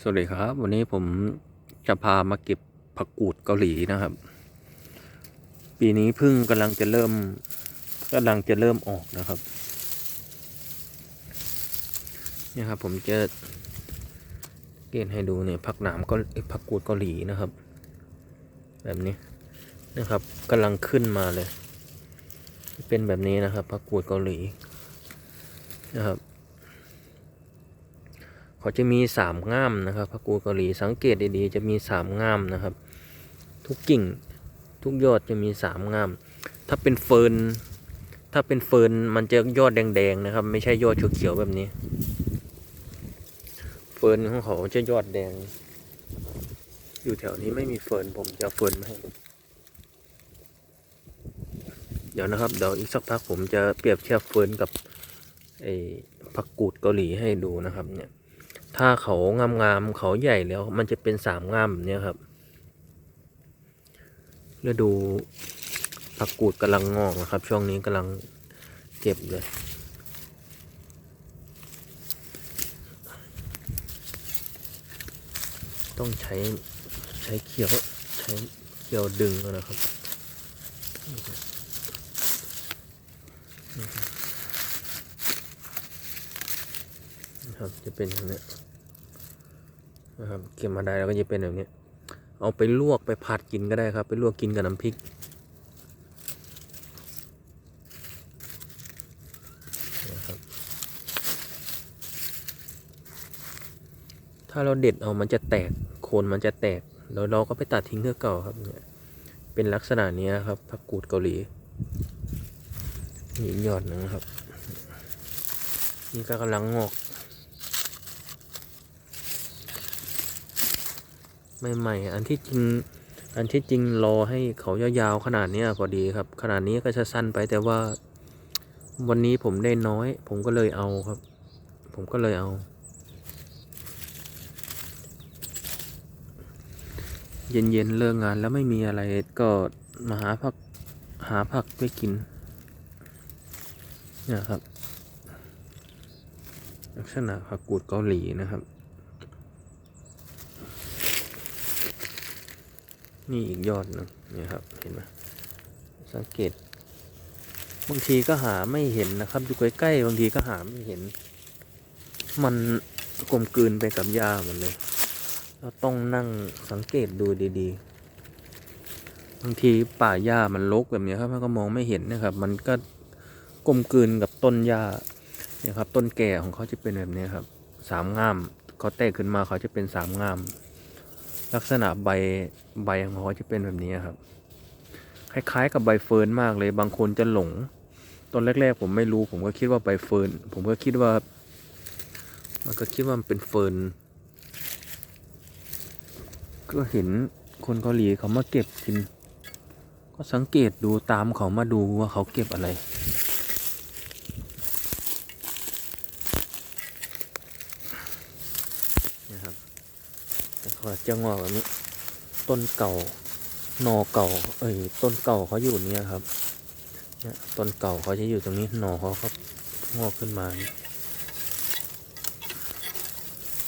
สวัสดีครับ วันนี้ผมจะพามาเก็บผักกูดเกาหลีนะครับ ปีนี้พึ่งกำลังจะเริ่มกำลังจะเริ่มออกนะครับนี่ครับ ผมจะเกณฑ์ให้ดูเนี่ยผักหนามก็ผักกูดเกาหลีนะครับ แบบนี้นะครับกำลังขึ้นมาเลย เป็นแบบนี้นะครับผักกูดเกาหลีนะครับ เขาจะมีสามง่ามนะครับพระกูเกาหลีสังเกตดีๆจะมีสามง่ามนะครับ ทุกกิ่งทุกยอดจะมีสามง่าม ถ้าเป็นเฟิร์นถ้าเป็นเฟิร์นมันจะยอดแดงๆนะครับ ไม่ใช่ยอดเขียวๆแบบนี้ เฟิร์นของเขาจะยอดแดง อยู่แถวนี้ไม่มีเฟิร์นผมจะเฟิร์นมาให้เดี๋ยวนะครับเดี๋ยวอีกสักพักผมจะเปรียบเทียบเฟิร์นกับไอ้ผักกูดเกาหลีให้ดูนะครับเนี่ย ถ้าเขางามๆเขาใหญ่แล้ว มันจะเป็นสามงามแบบนี้ครับฤดูผักกูดกำลังงอกนะครับ ช่วงนี้กำลังเก็บเลย ต้องใช้ใช้เขียวใช้เขียวดึงนะครับนะครับจะเป็นอย่างนี้ นะครับเก็บมาได้แล้วก็จะเป็นแบบนี้เอาไปลวกไปผัดกินก็ได้ครับ ไปลวกกินกับน้ำพริกนะครับถ้าเราเด็ดเอามันจะแตกโคนมันจะแตกแล้วเราก็ไปตัดทิ้งเพื่อเก่าครับเนี่ยเป็นลักษณะนี้ครับผักกูดเกาหลีนี่ยอดนึงครับ นี่ก็กำลังงอก ใหม่ๆ อันที่จริง อันที่จริงรอให้เขายาวๆขนาดนี้พอดีครับ ขนาดนี้ก็จะสั้นไปแต่ว่า วันนี้ผมได้น้อย ผมก็เลยเอาครับ ผมก็เลยเอา เย็นๆเลิกงานแล้วไม่มีอะไรก็มาหาผักหาผักไปกินนี่ยครับ ลักษณะผักกูดเกาหลีนะครับ นี่อีกยอดหนึงนี่ครับเห็นไหมสังเกต บางทีก็หาไม่เห็นนะครับ อยู่ใกล้ๆบางทีก็หาไม่เห็น มันกลมกลืนไปกับหญ้าหมดเลยเราต้องนั่งสังเกตดูดีๆ บางทีป่าหญ้ามันรกแบบนี้ครับมันก็มองไม่เห็นนะครับ มันก็กลมกลืนกับต้นหญ้าเนี่ยครับ ต้นแก่ของเขาจะเป็นแบบนี้ครับ สามง่ามเขาแตกขึ้นมาเขาจะเป็นสามง่าม ลักษณะใบใบของเขาจะเป็นแบบนี้ครับ คล้ายๆกับใบเฟิร์นมากเลย บางคนจะหลง ตอนแรกๆ ผมไม่รู้ ผมก็คิดว่าใบเฟิร์น ผมก็คิดว่า มันก็คิดว่ามันเป็นเฟิร์น ก็เห็นคนเกาหลีเขามาเก็บกิน ก็สังเกตดูตามเขามาดูว่าเขาเก็บอะไร นะครับ แต่าจะงอกแบบนี้ต้นเก่าหนอเก่า เอ้ยต้นเก่าเขาอยู่เนี่ยครับเนี่ยต้นเก่าเขาจะอยู่ตรงนี้หนอเขาก็งอกขึ้นมานี่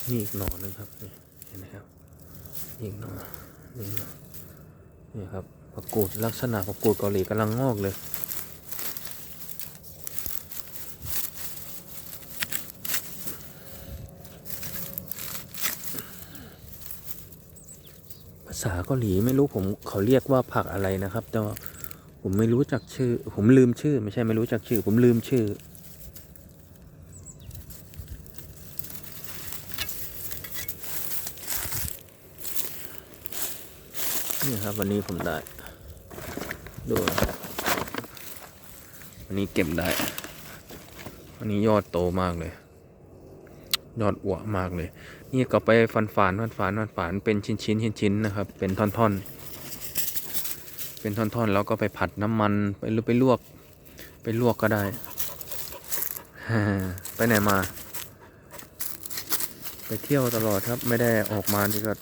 นี่อีกหนอหนึงครับนี่เห็นไหมครับอีกหนอนี่หนอนี่ครับผักกูดลักษณะผักกูดเกาหลีกำลังงอกเลย ภาษาเกาหลีไม่รู้ผมเขาเรียกว่าผักอะไรนะครับ แต่ว่าผมไม่รู้จักชื่อ ผมลืมชื่อ ไม่ใช่ไม่รู้จักชื่อ ผมลืมชื่อ นี่ครับวันนี้ผมได้ดูนะครับวันนี้เก็บได้ วันนี้ยอดโตมากเลย ยอดอวมากเลย นี่ก็ไปฟันฝานฟันฝานฟันฝานเป็นชิ้นชิ้นชิ้นชิ้นนะครับ เป็นท่อนท่อนเป็นท่อนท่อนๆแล้วก็ไปผัดน้ำมันไปหรือไปลวก ไปลวกก็ได้ ไปไหนมา ไปเที่ยวตลอดครับ ไม่ได้ออกมานี่ก็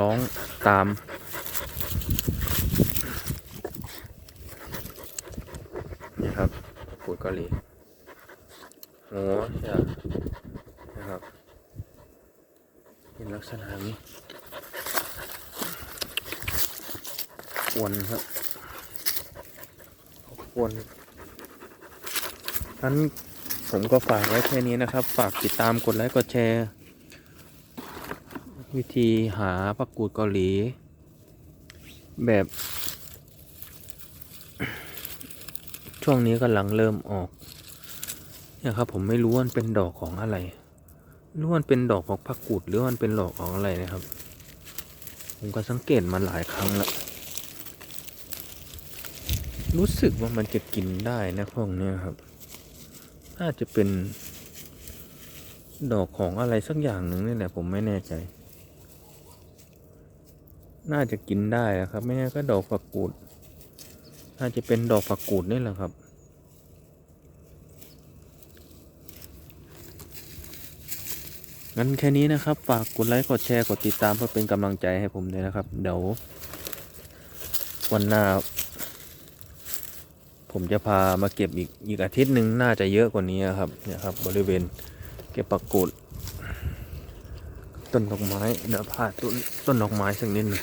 ร้องตามนี่ครับพูดเกาหลี โอ้ใช่นะครับลักษณะนี้ควรครับควรนั้นผมก็ฝากไว้แค่นี้นะครับ ฝากติดตามกดไลค์กดแชร์ วิธีหาผักกูดเกาหลี แบบ ช่วงนี้กำลังเริ่มออก เนี่ยครับผมไม่รู้ว่ามันเป็นดอกของอะไรรู้ว่ามันเป็นดอกของผักกูดหรือว่ามันเป็นดอกของอะไรนะครับ ผมก็สังเกตมาหลายครั้งแล้วรู้สึกว่ามันจะกินได้นะพวกนี้ครับ น่าจะเป็น ดอกของอะไรสักอย่างหนึ่งนี่แหละผมไม่แน่ใจ น่าจะกินได้นะครับ ไม่งั้นก็ดอกผักกูด น่าจะเป็นดอกผักกูดนี่แหละครับ งั้นแค่นี้นะครับ ฝากกดไลค์ กดแชร์ กดติดตามเพื่อเป็นกำลังใจให้ผมด้วยนะครับ เดี๋ยว วันหน้า ผมจะพามาเก็บอีกอีกอาทิตย์หนึ่งน่าจะเยอะกว่านี้ครับ เนี่ยครับ บริเวณเก็บปักกูดต้นดอกไม้เดี๋ยวพาต้นต้นดอกไม้สักนิดหนึง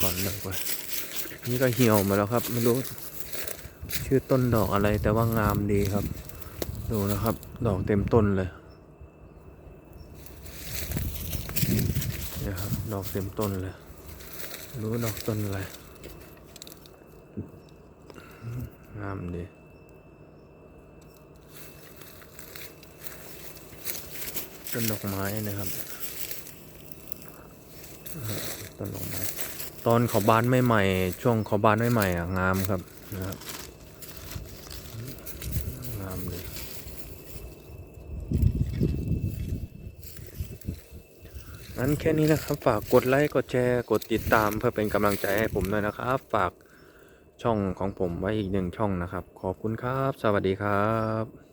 ก่อนเลยไปนี่ก็เหี่ยวมาแล้วครับ ไม่รู้ ชื่อต้นดอกอะไรแต่ว่างามดีครับ ดูนะครับ ดอกเต็มต้นเลยเนี่ยครับ ดอกเต็มต้นเลย รู้ดอกต้นอะไรงามดีต้นดอกไม้นะครับต้นดอกไม้ตอนขาบานใหม่ๆช่วงขาบานใหม่ๆอะงามครับนะครับงามเลย งั้นแค่นี้นะครับ ฝากกดไลค์ กดแชร์ กดติดตามเพื่อเป็นกำลังใจให้ผมด้วยนะครับ ฝากช่องของผมไว้อีกหนึ่งช่องนะครับ ขอบคุณครับ สวัสดีครับ